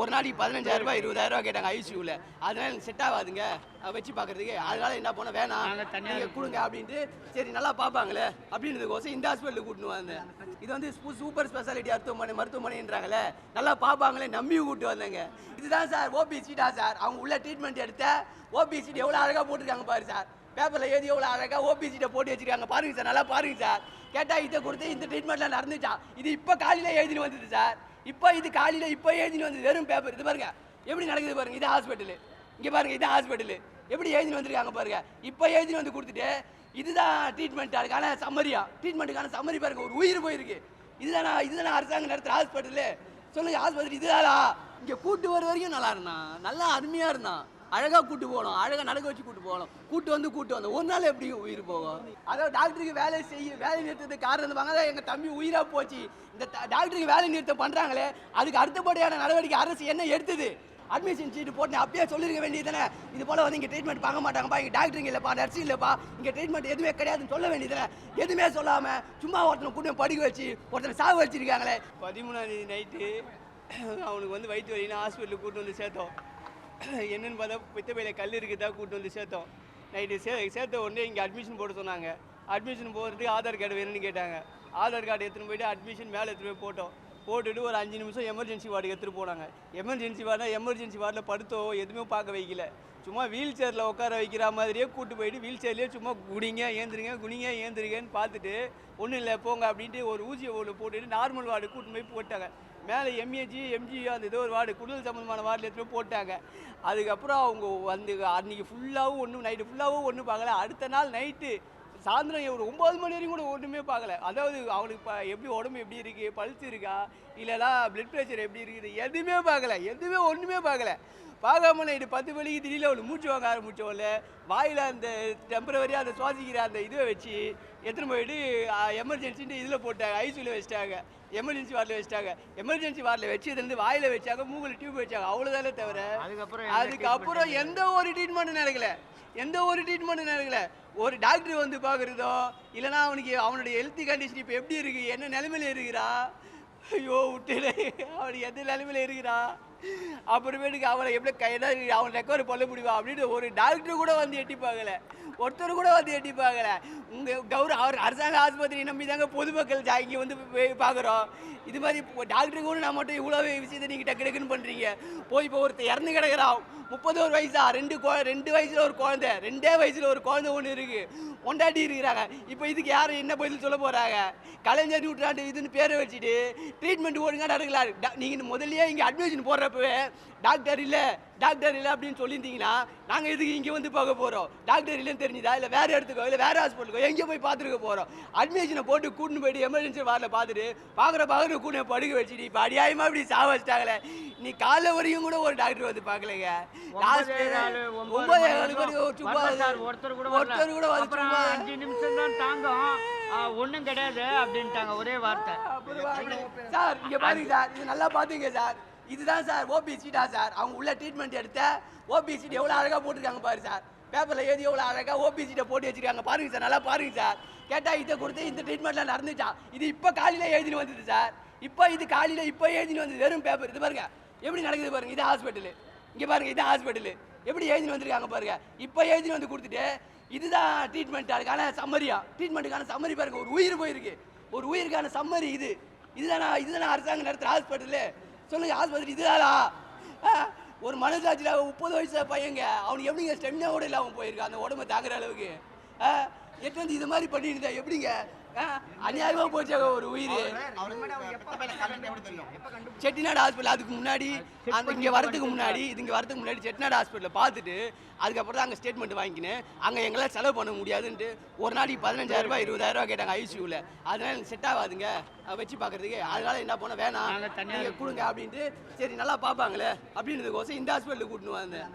ஒரு நாளைக்கு பதினஞ்சாயிரம் ரூபாய் இருபதாயிரம் ரூபாய் கேட்டாங்க ஐசியூவில் அதனால எனக்கு செட் ஆகாதுங்க. வச்சு பார்க்கறதுக்கு. அதனால என்ன பண்ண வேணாம். நீங்கள் கொடுங்க அப்படின்ட்டு சரி நல்லா பார்ப்பாங்களே அப்படின்றதுக்கோசம் இந்த ஹாஸ்பிட்டலுக்கு கூட்டின்னு வந்தேன். இது வந்து சூப்பர் ஸ்பெஷாலிட்டி மருத்துவமனை மருத்துவமனைன்றாங்களே நல்லா பார்ப்பாங்களே நம்பி கூப்பிட்டு வந்தேங்க. இதுதான் சார் ஓபி சீட்டா சார். அவங்க உள்ள ட்ரீட்மெண்ட் எடுத்த ஓபி சீட் எவ்வளோ அழகாக போட்டிருக்காங்க பாரு சார். பேப்பரில் எழுதி எவ்வளோ அழகாக ஓபி சீட்டை போட்டு வச்சிருக்காங்க. பாருங்க சார் நல்லா பாருங்க சார். கேட்டால் இதை கொடுத்து இந்த ட்ரீட்மெண்ட்லாம் நடந்துச்சா இது இப்போ காலையில் எழுதின்னு வந்தது சார். இப்போ இது காலையில் இப்போ எழுதினு வந்தது. வெறும் பேப்பர் இது பாருங்க. எப்படி நடக்குது பாருங்க. இது ஹாஸ்பிட்டலு இங்கே பாருங்க இது ஹாஸ்பிட்டலு எப்படி எழுதினு வந்திருக்காங்க பாருங்க. இப்போ எழுதினு வந்து கொடுத்துட்டு இதுதான் ட்ரீட்மெண்ட் அதுக்கான சம்மரியா ட்ரீட்மெண்ட்டுக்கான சம்மரி பாருங்க. ஒரு உயிர் போயிருக்கு. இதுதானா இதுதானா அரசாங்கம் நடத்துகிற ஹாஸ்பிட்டலு சொல்லுங்க ஹாஸ்பிட்டல் இதுதானா இங்கே கூட்டு வர வரைக்கும் நல்லா இருந்தான். நல்லா அருமையாக இருந்தான். அழகாக கூட்டு போகணும். அழகாக நடக்க வச்சு கூட்டு போகணும். கூட்டு வந்து கூட்டு வந்து. ஒரு நாள் எப்படி உயிர் போகும்? அதாவது டாக்டருக்கு வேலை செய்ய வேலை நிறுத்தத்துக்கு காரணம் இருந்தவங்க அதான் எங்கள் தம்பி உயிராக போச்சு. இந்த டாக்டருக்கு வேலை நிறுத்தம் பண்ணுறாங்களே அதுக்கு அடுத்தபடியான நடவடிக்கை அரசு என்ன எடுத்தது? அட்மிஷன் சீட்டு போட்டு அப்பயே சொல்லிருக்க வேண்டியதானே இது போல் வந்து இங்கே ட்ரீட்மெண்ட் பார்க்க மாட்டாங்கப்பா. இங்கே டாக்டருங்க இல்லைப்பா நர்ஸிங் இல்லைப்பா. இங்கே ட்ரீட்மெண்ட் எதுவுமே கிடையாதுன்னு சொல்ல வேண்டியதானே எதுவுமே சொல்லாமல் சும்மா ஒருத்தனை கூட படிக்க வச்சு ஒருத்தனை சாக வச்சிருக்காங்களே. பதிமூணாம் தேதி நைட்டு அவனுக்கு வந்து வயிற்று வலின்னு ஹாஸ்பிட்டலுக்கு கூட்டு வந்து சேர்த்தோம். என்னென்னு பார்த்தா பித்தப்பையில் கல் இருக்குதா கூட்டு வந்து சேர்த்தோம். நைட்டு சே சேர்த்த உடனே இங்கே அட்மிஷன் போட சொன்னாங்க. அட்மிஷன் போடுறதுக்கு ஆதார் கார்டு வேணும்னு கேட்டாங்க. ஆதார் கார்டு எடுத்துன்னு போயிட்டு அட்மிஷன் மேலே எடுத்துன்னு போய் போட்டோம். போட்டுட்டு ஒரு அஞ்சு நிமிஷம் எமர்ஜென்சி வார்டுக்கு எடுத்துகிட்டு போனாங்க. எமர்ஜென்சி வார்டில் எமர்ஜென்சி வார்டில் படுத்தோ எதுவுமே பார்க்க வைக்கல. சும்மா வீல் சேரில் உட்கார வைக்கிற மாதிரியே கூட்டு போயிட்டு வீல் சேர்லேயே சும்மா குடிங்க ஏந்திருங்க குனிங்க ஏந்திருங்கன்னு பார்த்துட்டு ஒன்றும் இல்லை போங்க அப்படின்ட்டு ஒரு ஊசியை ஒன்று போட்டுட்டு நார்மல் வார்டு கூட்டு போய் போட்டாங்க. மேலே எம்ஏஜி எம்ஜி அந்த ஏதோ ஒரு வார்டு குடல் சம்மந்தமான வார்டில் எடுத்துகிட்டு போட்டாங்க. அதுக்கப்புறம் அவங்க வந்து அன்றைக்கி ஃபுல்லாகவும் ஒன்றும் நைட்டு ஃபுல்லாகவும் ஒன்றும் பார்க்கல. அடுத்த நாள் நைட்டு சாயந்தரம் ஒரு ஒம்பது மணி வரைக்கும் கூட ஒன்றுமே பார்க்கல. அதாவது அவனுக்கு இப்போ எப்படி உடம்பு எப்படி இருக்குது பல்ஸ் இருக்கா இல்லைனா பிளட் ப்ரெஷர் எப்படி இருக்குது எதுவுமே பார்க்கல. எதுவுமே ஒன்றுமே பார்க்கல. பார்க்காம நைட்டு பத்து மணிக்கு திடீர்னு அவளுக்கு மூச்சு வாங்க ஆரம்பிச்சோம்ல வாயில் அந்த டெம்பரவரியாக அந்த சுவாசிக்கிற அந்த இதுவை வச்சு எடுத்துன்னு போயிட்டு எமர்ஜென்சின்ட்டு இதில் போட்டாங்க. ஐசியூவில் வச்சிட்டாங்க. எமர்ஜென்சி வார்டில் வச்சிட்டாங்க. எமர்ஜென்சி வார்டில் வச்சு இதுலேருந்து வாயில் வச்சாங்க மூக்கில் டியூப் வச்சாங்க. அவ்வளோதானே தவிர அதுக்கப்புறம் அதுக்கப்புறம் எந்த ஒரு ட்ரீட்மெண்ட்டும் நடக்கல. எந்த ஒரு ட்ரீட்மெண்ட்டும் நடக்கல. ஒரு டாக்டர் வந்து பார்க்குறதோ இல்லைனா அவனுக்கு அவனுடைய ஹெல்த் கண்டிஷன் இப்போ எப்படி இருக்குது என்ன நிலைமையில இருக்கிறா? ஐயோ விட்டுடு. அவனுக்கு எந்த நிலைமையில இருக்கிறா? அப்புறமேட்டுக்கு அவளை எப்படி கையில அவன் ரெக்கவர் பண்ண முடியுமா அப்படின்னு ஒரு டாக்டர் கூட வந்து எட்டி பார்க்கல. ஒருத்தர் கூட வந்து எட்டி பார்க்கல. உங்கள் கௌர அவர் அரசாங்க ஆஸ்பத்திரி நம்பி தாங்க பொதுமக்கள் ஜாக்கி வந்து பார்க்குறோம். இது மாதிரி டாக்டர் கூட நான் மட்டும் இவ்வளோ விஷயத்தை நீங்கள் டக்கு டக்குன்னு பண்ணுறீங்க போய் இப்போ ஒருத்தர் இறந்து கிடக்குறான். முப்பது ஒரு வயசா ரெண்டு குழ ரெண்டு வயசில் ஒரு குழந்தை ரெண்டே வயசில் ஒரு குழந்தை ஒன்று இருக்குது கொண்டாடி இருக்கிறாங்க. இப்போ இதுக்கு யார் என்ன பதில் சொல்ல போகிறாங்க கலைஞர் நூற்றாண்டு இதுன்னு பேரை வச்சுட்டு ட்ரீட்மெண்ட் ஒழுங்காக நடக்கலாம் நீங்கள் முதல்லயே இங்கே அட்மிஷன் போடுறப்பவே டாக்டர் இல்லை டாக்டர் இல்லை அப்படின்னு சொல்லியிருந்தீங்கன்னா நாங்கள் இதுக்கு இங்கே வந்து பார்க்க போகிறோம் டாக்டர் இல்லைன்னு தெரிஞ்சுதா? இல்லை வேறு இடத்துக்கோ இல்லை வேறு ஹாஸ்பிட்டலுக்கோ எங்கே போய் பார்த்துருக்க போகிறோம் அட்மிஷனை போட்டு கூட்டின்னு போயிட்டு எமர்ஜென்சி வார்டில் பார்த்துட்டு பார்க்குற பார்க்குற கூட படுக்க வச்சுட்டு இப்போ அடியாயமாக இப்படி சாவ வச்சிட்டாங்களே நீ காலைல வரையும் கூட ஒரு டாக்டர் வந்து பார்க்கலங்க. ஒன்பதே வரல ஒருத்தர் கூட வரல. ஒருத்தர் கூட அஞ்சு நிமிஷம் தான் தாங்கும் ஒண்ணும் கிடையாது அப்படின்ட்டாங்க ஒரே வார்த்தை. சார் இங்க பாருங்க சார் இது நல்லா பாத்துங்க சார். இதுதான் சார் ஓபிசிடா சார். அவங்க உள்ள ட்ரீட்மெண்ட் எடுத்த ஓபிசிடி எவ்வளோ அழகாக போட்டிருக்காங்க பாரு சார். பேப்பரில் எழுதி எவ்வளோ அழகாக ஓபிசீட்டை போட்டு வச்சிருக்காங்க. பாருங்க சார் நல்லா பாருங்க சார். கேட்டால் இதை கொடுத்து இந்த ட்ரீட்மெண்ட்லாம் நடந்துச்சா? இது இப்போ காலையில் எழுதின்னு வந்தது சார். இப்போ இது காலையில் இப்போ எழுதின்னு வந்தது. வெறும் பேப்பர் இது பாருங்க. எப்படி நடக்குது பாருங்க. இது ஹாஸ்பிட்டலு இங்கே பாருங்க இது ஹாஸ்பிட்டலு எப்படி எழுதின்னு வந்திருக்காங்க பாருங்க. இப்போ எழுதின்னு வந்து கொடுத்துட்டு இதுதான் ட்ரீட்மெண்ட் அதுக்கான சம்மரியா ட்ரீட்மெண்ட்டுக்கான சம்மரி பாருங்க. ஒரு உயிர் போயிருக்கு. ஒரு உயிருக்கான சம்மரி இது. இதுதானா இதுதான் அரசாங்கம் நடத்துகிற ஹாஸ்பிட்டலு சொல்லுங்க ஆஸ்பத்திரி இதுதானா? ஆ, ஒரு மனசாட்சியில் முப்பது வயசு பையங்க அவனுக்கு எப்படிங்க ஸ்டெமினா கூட இல்லாமல் போயிருக்கான் அந்த உடம்பை தாங்குற அளவுக்கு. ஆ, எட்டு வந்து இது மாதிரி பண்ணியிருந்தா எப்படிங்க? அநியாயமா போச்சாங்க ஒரு உயிர். செட்டிநாடு ஹாஸ்பிட்டல் அதுக்கு முன்னாடி அந்த இங்கே வரதுக்கு முன்னாடி இது இங்கே வரதுக்கு முன்னாடி செட்டிநாடு ஹாஸ்பிட்டலில் பார்த்துட்டு அதுக்கப்புறம் தான் அங்கே ஸ்டேட்மெண்ட் வாங்கிக்கினேன் அங்கே எங்களால் செலவு பண்ண முடியாதுன்ட்டு ஒரு நாளைக்கு பதினஞ்சாயிரம் ரூபாய் இருபதாயிரம் ரூபாய் கேட்டாங்க ஐசியூவில் அதனால எனக்கு செட் ஆகாதுங்க. வச்சு பார்க்கறதுக்கு. அதனால என்ன பண்ண வேணாம். நீங்கள் கொடுங்க அப்படின்ட்டு சரி நல்லா பார்ப்பாங்களே அப்படின்றதுக்கோசம் இந்த ஹாஸ்பிட்டலுக்கு கூட்டின்னு வந்தேன்.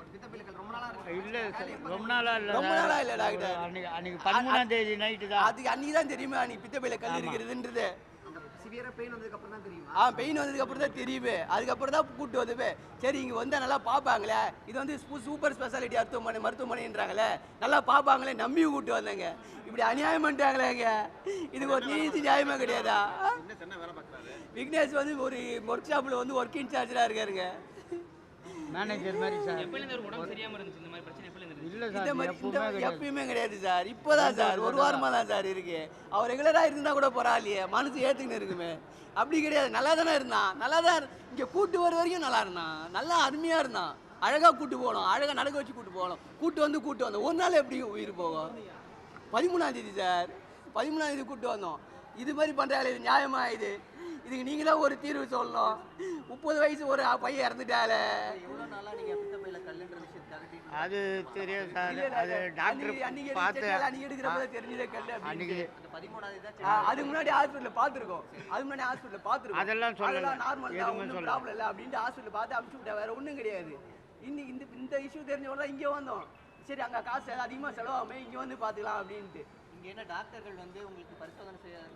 ரொம்ப நாளா இருக்கு இல்ல சார், ரொம்ப நாளா இல்ல ரொம்ப சார். நாளா இல்ல டாக்டர். அன்னைக்கு அன்னைக்கு பதிமூணாம் தேதி நைட்டு தான். அதுக்கு அன்னைக்கு தான் தெரியுமா நீ பித்தப்பையில கல் இருக்கிறதுன்றது. அந்த சிவியரா பெயின் வந்ததுக்கு அப்புறம் தான் தெரியுமா? ஆ பெயின் வந்ததுக்கு அப்புறம் தான் தெரியுமே. அதுக்கப்புறம் தான் கூப்பிட்டு வந்துவே சரி இங்கே வந்தால் நல்லா பார்ப்பாங்களே. இது வந்து சூ- சூப்பர் ஸ்பெஷாலிட்டி மருத்துவமனை மருத்துவமனைன்றாங்களே. நல்லா பார்ப்பாங்களே நம்பி கூப்பிட்டு வந்தேங்க. இப்படி அநியாயம் பண்ணிட்டாங்களேங்க இதுக்கு ஒரு நீதி நியாயமே கிடையாதா? விக்னேஷ் வந்து ஒரு ஒர்க் ஷாப்பில் வந்து ஒர்க் இன்சார்ஜராக இருக்காருங்க. மேனேஜர் மாதிரி சார் எப்பயிலேருந்து ஒரு உடம்பு சரியாம இருந்துச்சு? இந்த மாதிரி பிரச்சனை எப்பயிலேருந்து இல்லை இந்த சார் மாதிரி இந்த எப்பவுமே கிடையாது. எப்பயுமே கிடையாது சார் இப்போதான் சார் ஒரு வாரமா தான் சார் இருக்கு. அவர் ரெகுலரா இருந்தா கூட பரவாயில்லையே. மனசு ஏத்துக்கின்னு இருக்குமே. அப்படி கிடையாது. நல்லா தானே இருந்தான். நல்லா தான் இங்க கூட்டு வர வரைக்கும் நல்லா இருந்தான். நல்லா அருமையா இருந்தான். அழகா கூட்டு போகணும் அழகா நடக்க வச்சு கூட்டு போகணும் கூட்டு வந்து கூட்டு வந்தோம் ஒரு நாள் எப்படி உயிர் போகும்? பதிமூணாம் தேதி சார் பதிமூணாம் தேதி கூட்டு வந்தோம். இது மாதிரி பண்றாங்களே இது நியாயமா இது? இதுக்கு நீங்க தான் ஒரு தீர்வு சொல்லணும். முப்பது வயசு ஒரு பையன் இறந்துட்டாலே அது தெரியும் சார். அது அன்னைக்கு- டாக்டர் அன்னைக்கு பார்த்து அன்னைக்கு எடுக்கிறப்ப தெரிஞ்சதே கல்லு அன்னைக்கு அதுக்கு முன்னாடி ஹாஸ்பிட்டல் பார்த்துருக்கோம். அதுக்கு முன்னாடி ஹாஸ்பிட்டல் பார்த்துருக்கோம். அதெல்லாம் சொல்லல. நார்மல் தான் எதுவுமே. ப்ராப்ளம் இல்லை அப்படின்ட்டு ஹாஸ்பிட்டல் பார்த்து அனுப்பிச்சு விட்டா வேற ஒன்றும் கிடையாது. இன்னைக்கு இந்த இந்த இஷ்யூ தெரிஞ்சவங்க தான் இங்கே வந்தோம். சரி அங்கே காசு அதிகமாக செலவாகுமே இங்கே வந்து பார்த்துக்கலாம் அப்படின்ட்டு. என்ன டாக்டர்கள் வந்து உங்களுக்கு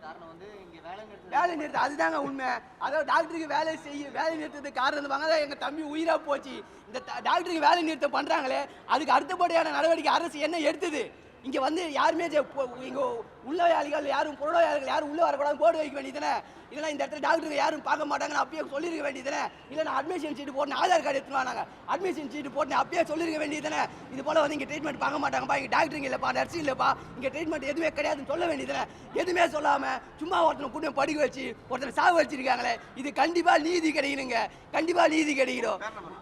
காரணம் வந்து இங்க வேலை நிறுத்தம் வேலை நிறுத்தம் அதுதாங்க உண்மை. அதாவது டாக்டருக்கு வேலை செய்ய வேலை நிறுத்தத்துக்கு காரணம் இருந்தவங்க தான் எங்கள் தம்பி உயிராக போச்சு. இந்த டாக்டருக்கு வேலை நிறுத்தம் பண்ணுறாங்களே அதுக்கு அடுத்தபடியான நடவடிக்கை அரசு என்ன எடுத்தது? இங்கே வந்து யாருமே இங்கே உள்ளவையாளிகள் யாரும் புறநோயாளிகள் யாரும் உள்ளே வரக்கூடாது போர்டு வைக்க வேண்டியதுனே இல்லைனா இந்த இடத்துல டாக்டருக்கு யாரும் பார்க்க மாட்டாங்கன்னு அப்பயே சொல்லியிருக்க வேண்டியதுனே இல்லை நான் அட்மிஷன் சீட்டு போட்டு ஆதார் கார்டு எடுத்துன்னு வாங்க அட்மிஷன் சீட்டு போட்டு அப்பயே சொல்லியிருக்க வேண்டியதுனே இது போல் வந்து இங்கே ட்ரீட்மெண்ட் பார்க்க மாட்டாங்கப்பா. இங்கே டாக்டருங்க இல்லைப்பா நர்ஸ் இல்லைப்பா. இங்கே ட்ரீட்மெண்ட் எதுவுமே கிடையாதுன்னு சொல்ல வேண்டியதுனே எதுவுமே சொல்லாமல் சும்மா ஒருத்தனை கூட்டம் படிக்க வச்சு ஒருத்தனை சாவு வச்சிருக்காங்களே. இது கண்டிப்பாக நீதி கிடைக்கணுங்க. கண்டிப்பாக நீதி கிடைக்கணும்.